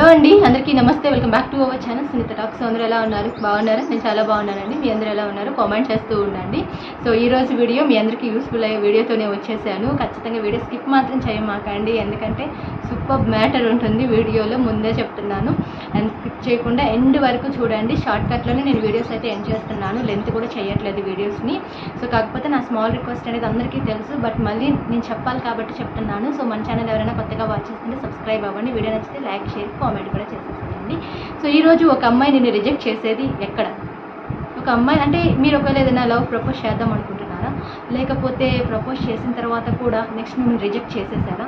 Hello అండి అందరికీ నమస్తే. Welcome back to our channel. Sunitha talks అందరూ ఎలా ఉన్నారు? బాగున్నారా? నేను చాలా బాగున్నానండి. మీ అందరూ ఎలా ఉన్నారు? కామెంట్ చేస్తూ ఉండండి. సో ఈ రోజు వీడియో మీ అందరికీ యూస్ఫుల్ అయ్యే వీడియోతోనే వచ్చేసాను. ఖచ్చితంగా వీడియో స్కిప్ మాత్రం చేయమాకండి. ఎందుకంటే సూపర్ మ్యాటర్ ఉంటుంది వీడియోలో. ముందే చెప్తున్నాను. అండ్ స్కిప్ చేయకుండా ఎండ్ వరకు చూడండి. షార్ట్ కట్లోనే నేను వీడియోస్ అయితే ఎండ్ చేస్తున్నాను. లెంత్ కూడా చేయట్లేదు వీడియోస్ని. సో కాకపోతే నా స్మాల్ రిక్వెస్ట్ అనేది అందరికీ తెలుసు. బట్ మళ్ళీ నేను చెప్పాలి కాబట్టి చెప్తున్నాను. సో మన ఛానల్ ఎవరైనా కొత్తగా వాచ్ చేస్తుంటే సబ్స్క్రైబ్ అవ్వండి. వీడియో నచ్చితే లైక్ షేర్ కామెంట్ కూడా చేసేసేయండి సో ఈరోజు ఒక అమ్మాయి నేను రిజెక్ట్ చేసేది ఎక్కడ? ఒక అమ్మాయి అంటే మీరు ఒకవేళ ఏదైనా లవ్ ప్రపోజ్ చేద్దాం అనుకుంటున్నారా? లేకపోతే ప్రపోజ్ చేసిన తర్వాత కూడా నెక్స్ట్ మిమ్మల్ని రిజెక్ట్ చేసేసారా?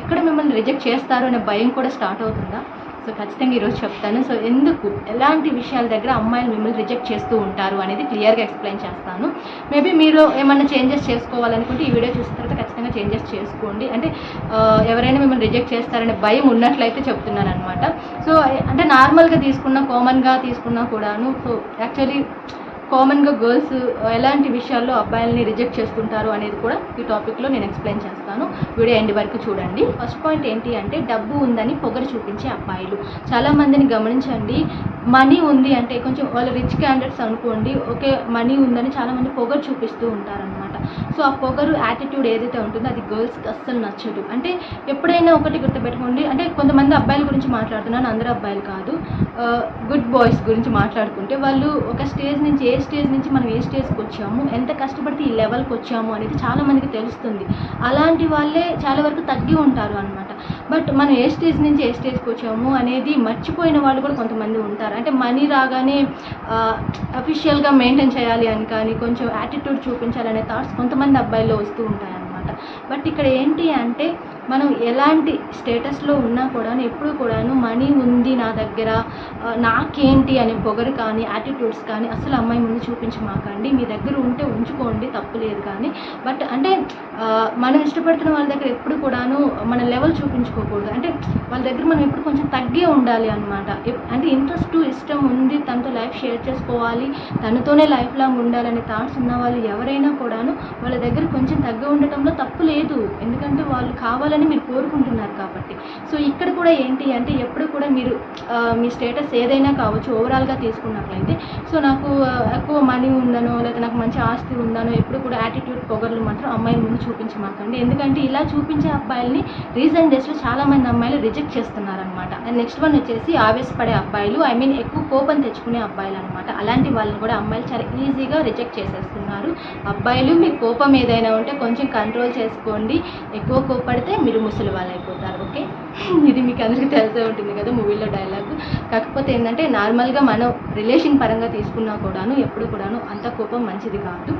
ఎక్కడ మిమ్మల్ని రిజెక్ట్ చేస్తారు అనే భయం కూడా స్టార్ట్ అవుతుందా? సో ఖచ్చితంగా ఈరోజు చెప్తాను. సో ఎందుకు? ఎలాంటి విషయాల దగ్గర అమ్మాయిలు మిమ్మల్ని రిజెక్ట్ చేస్తూ ఉంటారు అనేది క్లియర్గా ఎక్స్ప్లెయిన్ చేస్తాను. మేబీ మీరు ఏమన్నా చేంజెస్ చేసుకోవాలనుకుంటే ఈ వీడియో చూసిన తర్వాత ఖచ్చితంగా చేంజెస్ చేసుకోండి. అంటే ఎవరైనా మిమ్మల్ని రిజెక్ట్ చేస్తారనే భయం ఉన్నట్లయితే చెప్తున్నాను అనమాట సో అంటే నార్మల్గా తీసుకున్నా కామన్గా తీసుకున్నా కూడాను సో యాక్చువల్లీ కామన్గా గర్ల్స్ ఎలాంటి విషయాల్లో అబ్బాయిల్ని రిజెక్ట్ చేస్తుంటారు అనేది కూడా ఈ టాపిక్లో నేను ఎక్స్ప్లెయిన్ చేస్తాను. వీడియో ఎండ్ వరకు చూడండి. ఫస్ట్ పాయింట్ ఏంటి అంటే డబ్బు ఉందని పొగరు చూపించే అబ్బాయిలు. చాలా మందిని గమనించండి. మనీ ఉంది అంటే కొంచెం వాళ్ళు రిచ్ క్యాండిడేట్స్ అనుకోండి ఓకే మనీ ఉందని చాలామంది పొగరు చూపిస్తూ ఉంటారనమాట సో ఆ పొగరు యాటిట్యూడ్ ఏదైతే ఉంటుందో అది గర్ల్స్కి అస్సలు నచ్చదు. అంటే ఎప్పుడైనా ఒకటి గుర్తుపెట్టుకోండి. అంటే కొంతమంది అబ్బాయిల గురించి మాట్లాడుతున్నాను అందరు అబ్బాయిలు కాదు. గుడ్ బాయ్స్ గురించి మాట్లాడుకుంటే వాళ్ళు ఒక స్టేజ్ నుంచి ఏ స్టేజ్ నుంచి మనం ఏ స్టేజ్కి వచ్చాము ఎంత కష్టపడితే ఈ లెవెల్కి వచ్చాము అనేది చాలామందికి తెలుస్తుంది. అలాంటి వాళ్ళే చాలా వరకు తగ్గి ఉంటారు అనమాట బట్ మనం ఏ స్టేజ్ నుంచి ఏ స్టేజ్కి వచ్చాము అనేది మర్చిపోయిన వాళ్ళు కూడా కొంతమంది ఉంటారు. అంటే మనీ రాగానే అఫీషియల్గా మెయింటైన్ చేయాలి అని కానీ కొంచెం యాటిట్యూడ్ చూపించాలనే థాట్స్ కొంతమంది అబ్బాయిల్లో వస్తూ ఉంటాయి అనమాట బట్ ఇక్కడ ఏంటి అంటే మనం ఎలాంటి స్టేటస్లో ఉన్నా కూడా ఎప్పుడు కూడాను మనీ ఉంది నా దగ్గర నాకేంటి అనే పొగరు కానీ యాటిట్యూడ్స్ కానీ అసలు అమ్మాయి ముందు చూపించమాకండి. మీ దగ్గర ఉంటే ఉంచుకోండి తప్పు లేదు కానీ. బట్ అంటే మనం ఇష్టపడుతున్న వాళ్ళ దగ్గర ఎప్పుడు కూడాను మన లెవెల్ చూపించుకోకూడదు. అంటే వాళ్ళ దగ్గర మనం ఎప్పుడు కొంచెం తగ్గే ఉండాలి అనమాట అంటే ఇంట్రెస్ట్ ఇష్టం ఉంది తనతో లైఫ్ షేర్ చేసుకోవాలి తనతోనే లైఫ్ లాంగ్ ఉండాలనే థాట్స్ ఉన్న వాళ్ళు ఎవరైనా కూడాను వాళ్ళ దగ్గర కొంచెం తగ్గి ఉండటంలో తప్పు లేదు. ఎందుకంటే వాళ్ళు కావాలని మీరు కోరుకుంటున్నారు కాబట్టి. సో ఇక్కడ కూడా ఏంటి అంటే ఎప్పుడు కూడా మీరు మీ స్టేటస్ ఏదైనా కావచ్చు ఓవరాల్గా తీసుకున్నట్లయితే సో నాకు ఎక్కువ మనీ ఉందనో లేదా నాకు మంచి ఆస్తి ఉందనో ఎప్పుడు కూడా యాటిట్యూడ్ పొగర్లు మాత్రం అమ్మాయి ముందు చూపించమాకండి. ఎందుకంటే ఇలా చూపించే అబ్బాయిల్ని రీసెంట్ డేస్లో చాలామంది అమ్మాయిలు రిజెక్ట్ చేస్తున్నారనమాట అండ్ నెక్స్ట్ వన్ వచ్చేసి ఆవేశపడే అబ్బాయిలు ఐ మీన్ ఎక్కువ కోపం తెచ్చుకునే అబ్బాయిలు అనమాట అలాంటి వాళ్ళని కూడా అమ్మాయిలు చాలా ఈజీగా రిజెక్ట్ చేసేస్తున్నారు. అబ్బాయిలు మీ కోపం ఏదైనా ఉంటే కొంచెం కంట్రోల్ చేసుకోండి. ఎక్కువ కోపడితే మీరు ముసలి వాళ్ళు అయిపోతారు ఓకే? ఇది మీకు అందరికీ తెలిసే ఉంటుంది కదా మూవీలో డైలాగ్ కాకపోతే ఏంటంటే నార్మల్గా మనం రిలేషన్ పరంగా తీసుకున్నా కూడాను ఎప్పుడు కూడాను అంత కోపం మంచిది కాదు.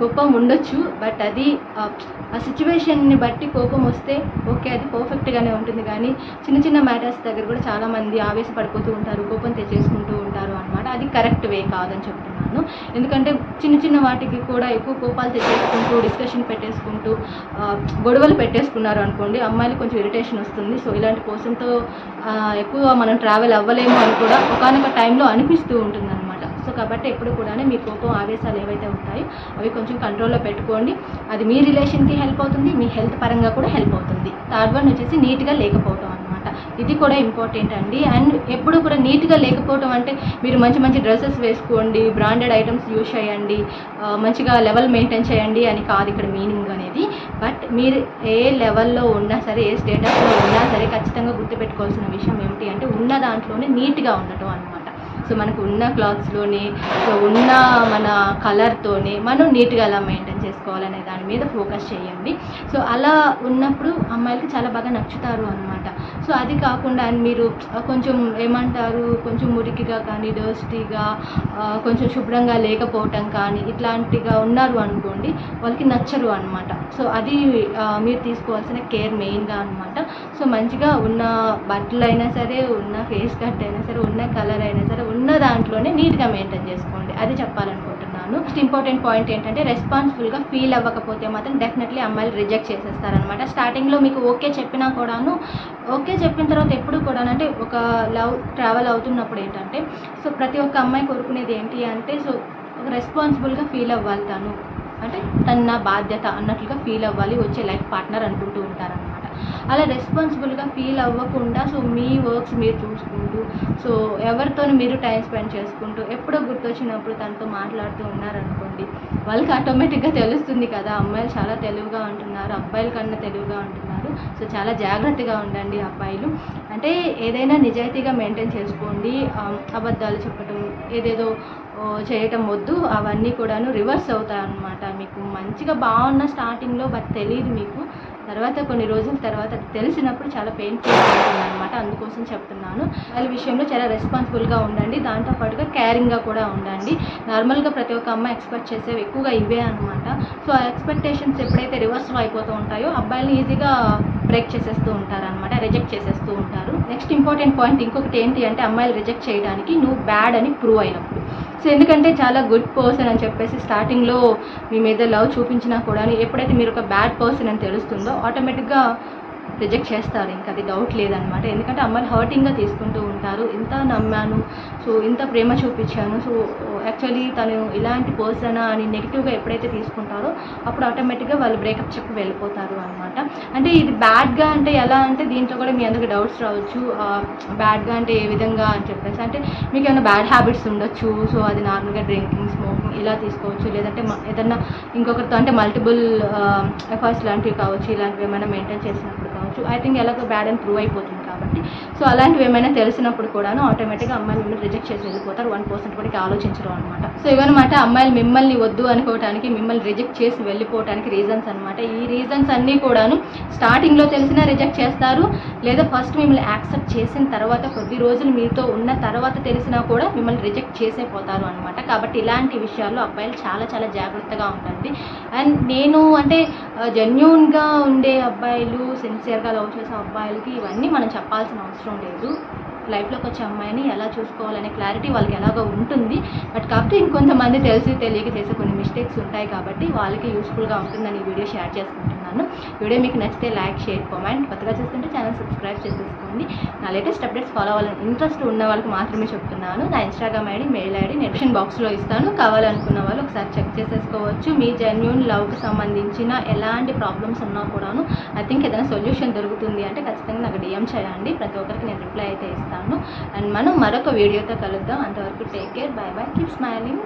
కోపం ఉండొచ్చు బట్ అది ఆ, సిచ్యువేషన్ని బట్టి కోపం వస్తే ఓకే అది పర్ఫెక్ట్గానే ఉంటుంది. కానీ చిన్న చిన్న మ్యాటర్స్ దగ్గర కూడా చాలామంది ఆవేశపడిపోతూ ఉంటారు కోపం తెచ్చేసుకుంటూ ఉంటారు అనమాట అది కరెక్ట్ వే కాదని చెప్తున్నాను. ఎందుకంటే చిన్న చిన్న వాటికి కూడా ఎక్కువ కోపాలు తెచ్చేసుకుంటూ డిస్కషన్ పెట్టేసుకుంటూ గొడవలు పెట్టేసుకున్నారు అనుకోండి అమ్మాయిలు కొంచెం ఇరిటేషన్ వస్తుంది. సో ఇలాంటి కోసంతో ఎక్కువ మనం ట్రావెల్ అవ్వలేము అని కూడా ఒకనొక టైంలో అనిపిస్తూ ఉంటుంది అనమాట సో కాబట్టి ఎప్పుడు కూడా మీ కోపం ఆవేశాలు ఏవైతే ఉంటాయో అవి కొంచెం కంట్రోల్లో పెట్టుకోండి. అది మీ రిలేషన్కి హెల్ప్ అవుతుంది మీ హెల్త్ పరంగా కూడా హెల్ప్ అవుతుంది. థర్డ్ వన్ వచ్చేసి నీట్గా లేకపోవటం అనమాట ఇది కూడా ఇంపార్టెంట్ అండి. అండ్ ఎప్పుడు కూడా నీట్గా లేకపోవటం అంటే మీరు మంచి మంచి డ్రెస్సెస్ వేసుకోండి బ్రాండెడ్ ఐటమ్స్ యూస్ చేయండి మంచిగా లెవెల్ మెయింటైన్ చేయండి అని కాదు ఇక్కడ మీనింగ్ బట్ మీరు ఏ లెవెల్లో ఉన్నా సరే ఏ స్టేటస్లో ఉన్నా సరే ఖచ్చితంగా గుర్తుపెట్టుకోవాల్సిన విషయం ఏమిటి అంటే ఉన్న దాంట్లోనే నీట్గా ఉండటం అనమాట సో మనకు ఉన్న క్లాత్స్లోనే సో ఉన్న మన కలర్తోనే మనం నీట్గా అలా మెయింటైన్ చేసుకోవాలనే దాని మీద ఫోకస్ చేయండి. సో అలా ఉన్నప్పుడు అమ్మాయిలకి చాలా బాగా నచ్చుతారు అనమాట సో అది కాకుండా మీరు కొంచెం ఏమంటారు కొంచెం మురికిగా కానీ డోస్టీగా కొంచెం శుభ్రంగా లేకపోవటం కానీ ఇట్లాంటిగా ఉన్నారు అనుకోండి వాళ్ళకి నచ్చరు అనమాట సో అది మీరు తీసుకోవాల్సిన కేర్ మెయిన్గా అనమాట సో మంచిగా ఉన్న బట్టలు అయినా సరే ఉన్న ఫేస్ కట్ అయినా సరే ఉన్న కలర్ అయినా సరే ఉన్న దాంట్లోనే నీట్గా మెయింటైన్ చేసుకోండి. అది చెప్పాలనుకుంటున్నాను నెక్స్ట్ ఇంపార్టెంట్ పాయింట్ ఏంటంటే రెస్పాన్సిబుల్గా ఫీల్ అవ్వకపోతే మాత్రం డెఫినెట్లీ అమ్మాయిలు రిజెక్ట్ చేసేస్తారనమాట స్టార్టింగ్లో మీకు ఓకే చెప్పినా కూడాను ఓకే చెప్పిన తర్వాత ఎప్పుడు కూడా అంటే ఒక లవ్ ట్రావెల్ అవుతున్నప్పుడు ఏంటంటే సో ప్రతి ఒక్క అమ్మాయి కోరుకునేది ఏంటి అంటే సో ఒక రెస్పాన్సిబుల్గా ఫీల్ అవ్వాలి తను. అంటే తన నా బాధ్యత అన్నట్లుగా ఫీల్ అవ్వాలి వచ్చే లైఫ్ పార్ట్నర్ అనుకుంటూ ఉంటారనమాట అలా రెస్పాన్సిబుల్గా ఫీల్ అవ్వకుండా సో మీ వర్క్స్ మీరు చూసుకుంటూ సో ఎవరితో మీరు టైం స్పెండ్ చేసుకుంటూ ఎప్పుడో గుర్తొచ్చినప్పుడు తనతో మాట్లాడుతూ ఉన్నారనుకోండి వాళ్ళకి ఆటోమేటిక్గా తెలుస్తుంది కదా అమ్మాయిలు చాలా తెలివిగా ఉంటున్నారు అబ్బాయిల కన్నా తెలివిగా ఉంటున్నారు సో చాలా జాగ్రత్తగా ఉండండి అబ్బాయిలు. అంటే ఏదైనా నిజాయితీగా మెయింటైన్ చేసుకోండి అబద్ధాలు చెప్పడం ఏదేదో చేయటం వద్దు అవన్నీ కూడాను రివర్స్ అవుతాయి అన్నమాట మీకు. మంచిగా బాగున్న స్టార్టింగ్లో బట్ తెలియదు మీకు. తర్వాత కొన్ని రోజుల తర్వాత తెలిసినప్పుడు చాలా పెయిన్ఫుల్ ఉంటుంది అనమాట అందుకోసం చెప్తున్నాను. వాళ్ళ విషయంలో చాలా రెస్పాన్సిబుల్గా ఉండండి. దాంతోపాటుగా క్యారింగ్గా కూడా ఉండండి. నార్మల్గా ప్రతి ఒక్క అమ్మాయి ఎక్స్పెక్ట్ చేసేవి ఎక్కువగా ఇవే అనమాట సో ఆ ఎక్స్పెక్టేషన్స్ ఎప్పుడైతే రివర్స్లో అయిపోతూ ఉంటాయో అబ్బాయిలు ఈజీగా బ్రేక్ చేసేస్తూ ఉంటారు అనమాట రిజెక్ట్ చేసేస్తూ ఉంటారు. నెక్స్ట్ ఇంపార్టెంట్ పాయింట్ ఇంకొకటి ఏంటి అంటే అమ్మాయిలు రిజెక్ట్ చేయడానికి నువ్వు బ్యాడ్ అని ప్రూవ్ అయినప్పుడు. సో ఎందుకంటే చాలా గుడ్ పర్సన్ అని చెప్పేసి స్టార్టింగ్లో మీ మీద లవ్ చూపించినా కూడా ఎప్పుడైతే మీరు ఒక బ్యాడ్ పర్సన్ అని తెలుస్తుందో ఆటోమేటిక్గా రిజెక్ట్ చేస్తారు. ఇంకా అది డౌట్ లేదనమాట ఎందుకంటే అమ్మాయిలు హర్టింగ్గా తీసుకుంటూ ఉంటారు. ఇంత నమ్మాను. సో ఇంత ప్రేమ చూపించాను. సో యాక్చువల్లీ తను ఇలాంటి పర్సన్ అని నెగిటివ్గా ఎప్పుడైతే తీసుకుంటారో అప్పుడు ఆటోమేటిక్గా వాళ్ళు బ్రేకప్ చెప్పి వెళ్ళిపోతారు అనమాట అంటే ఇది బ్యాడ్గా అంటే ఎలా అంటే దీంట్లో కూడా మీ అందరికి డౌట్స్ రావచ్చు. బ్యాడ్గా అంటే ఏ విధంగా అని చెప్పేసి. అంటే మీకు ఏమైనా బ్యాడ్ హ్యాబిట్స్ ఉండొచ్చు. సో అది నార్మల్గా డ్రింకింగ్ స్మోకింగ్ ఇలా తీసుకోవచ్చు. లేదంటే ఏదన్నా ఇంకొకరితో అంటే మల్టిపుల్ ఎఫర్ట్స్ లాంటివి కావచ్చు. ఇలాంటివి ఏమైనా మెయింటైన్ చేసినప్పుడు. కావచ్చు ఐ థింక్ ఎలాగో బ్యాడ్ అని ప్రూవ్ అయిపోతుంది కాబట్టి. సో అలాంటివి ఏమైనా తెలిసినప్పుడు కూడాను ఆటోమేటిక్గా అమ్మాయిలు మిమ్మల్ని రిజెక్ట్ చేసి వెళ్ళిపోతారు. వన్ పర్సెంట్ కూడా ఆలోచించరు అనమాట సో ఇవన్నమాట అమ్మాయిలు మిమ్మల్ని వద్దు అనుకోవడానికి మిమ్మల్ని రిజెక్ట్ చేసి వెళ్ళిపోవడానికి రీజన్స్ అనమాట ఈ రీజన్స్ అన్నీ కూడాను స్టార్టింగ్లో తెలిసినా రిజెక్ట్ చేస్తారు. లేదా ఫస్ట్ మిమ్మల్ని యాక్సెప్ట్ చేసిన తర్వాత కొద్ది రోజులు మీతో ఉన్న తర్వాత తెలిసినా కూడా మిమ్మల్ని రిజెక్ట్ చేసే పోతారు అనమాట కాబట్టి ఇలాంటి విషయాల్లో అబ్బాయిలు చాలా చాలా జాగ్రత్తగా ఉంటుంది అండ్ నేను అంటే జెన్యున్గా ఉండే అబ్బాయిలు సిన్సియర్గా లవ్ చేసే అబ్బాయిలకి ఇవన్నీ మనం చెప్పాల్సిన అవసరం లేదు. లైఫ్లోకి వచ్చే అమ్మాయిని ఎలా చూసుకోవాలనే క్లారిటీ వాళ్ళకి ఎలాగో ఉంటుంది. బట్ కాకపోతే ఇంకొంతమంది తెలిసి తెలియక చేసే కొన్ని మిస్టేక్స్ ఉంటాయి కాబట్టి వాళ్ళకి యూస్ఫుల్గా ఉంటుందని ఈ వీడియో షేర్ చేస్తున్నాను. వీడియో మీకు నచ్చితే లైక్ షేర్ కామెంట్. కొత్తగా చూస్తుంటే ఛానల్ సబ్స్క్రైబ్ చేసేసుకోండి. నా లేటెస్ట్ అప్డేట్స్ ఫాలో అవ్వాలని ఇంట్రెస్ట్ ఉన్న వాళ్ళకి మాత్రమే చెప్తున్నాను. నా ఇన్స్టాగ్రామ్ ఐడి మెయిల్ ఐడి నెడిషన్ బాక్స్లో ఇస్తాను. కావాలనుకున్న వాళ్ళు ఒకసారి చెక్ చేసేసుకోవచ్చు. మీ జెన్యున్ లవ్కి సంబంధించిన ఎలాంటి ప్రాబ్లమ్స్ ఉన్నా కూడాను ఐ థింక్ ఏదైనా సొల్యూషన్ దొరుకుతుంది అంటే ఖచ్చితంగా నాకు డిఎం చేయండి. ప్రతి ఒక్కరికి నేను రిప్లై అయితే ఇస్తాను. అండ్ మనం మరొక వీడియోతో కలుద్దాం. అంతవరకు take care bye bye keep smiling